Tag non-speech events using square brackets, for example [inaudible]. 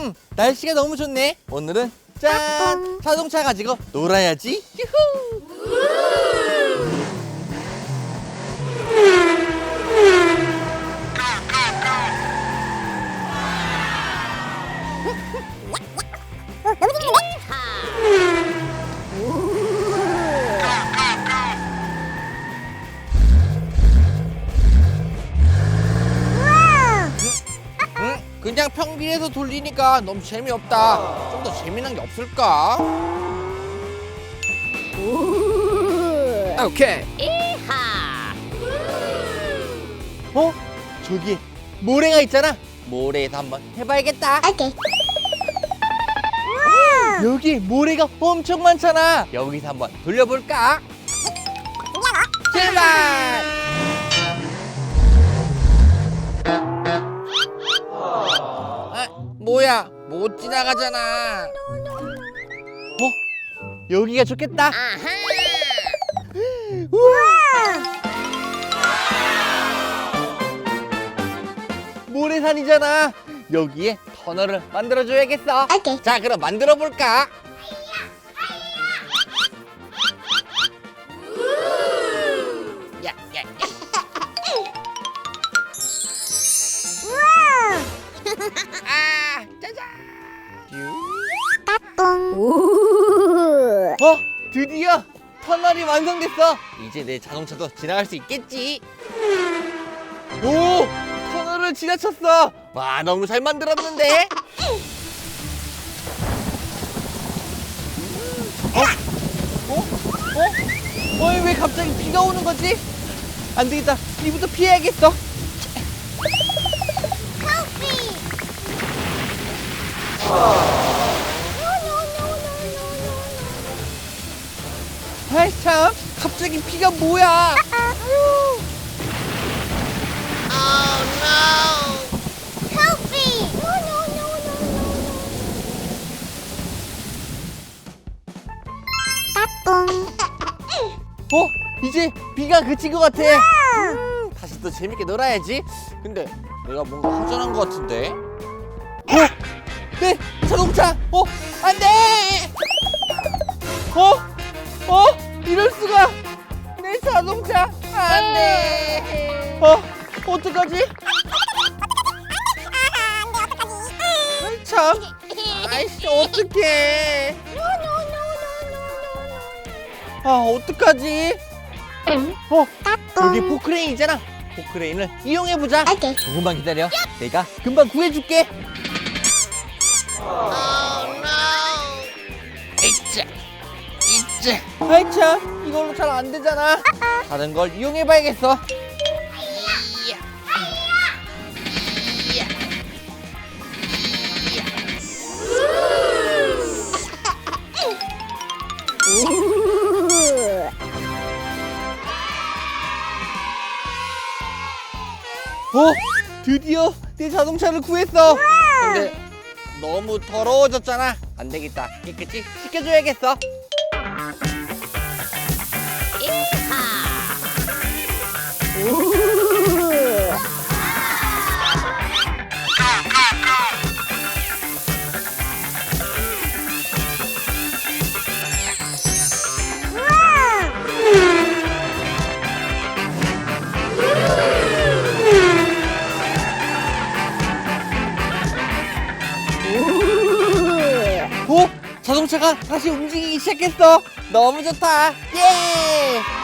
음, 날씨가 너무 좋네. 오늘은 짠 자동차 가지고 놀아야지. 유후. 너무 그냥 평비에서 돌리니까 너무 재미없다. 좀 더 재미난 게 없을까? 오케이. 이하! 어? 저기 모래가 있잖아. 모래에서 한번 해봐야겠다. 오케이. 우와! 여기 모래가 엄청 많잖아. 여기서 한번 돌려볼까? 출발! 못 지나가잖아. 어? 여기가 좋겠다. 아하! 우와! 모래산이잖아. 여기에 터널을 만들어줘야겠어. 오케이. 자, 그럼 만들어 볼까? 야, 야, 야. [laughs] 우와! 아, 우. 어, 드디어 터널이 완성됐어. 이제 내 자동차도 지나갈 수 있겠지. 오, 터널을 지나쳤어. 와, 너무 잘 만들었는데. 어? 어? 어? 어이 왜 갑자기 비가 오는 거지? 안 되겠다. 비부터 피해야겠어. 갑자기 비가 뭐야? 따뚱. 어? 이제 비가 그친 것 같아. 음, 다시 또 재밌게 놀아야지. 근데 내가 뭔가 허전한 것 같은데. 어? 내 자동차. 어? 안 돼! 어? 어떡하지? 아이 참. 아이씨 어떡해. 아 어떡하지? 어? 여기 포크레인 있잖아. 포크레인을 이용해 보자. 오케이. 조금만 기다려. 내가 금방 구해줄게. 이자, 이자. 아이 참, 이걸로 잘 안 되잖아. 다른 걸 이용해 봐야겠어. 어? 드디어 내 자동차를 구했어. 근데 너무 더러워졌잖아. 안 되겠다. 깨끗이 씻겨줘야겠어. 어? 자동차가 다시 움직이기 시작했어. 너무 좋다. 예!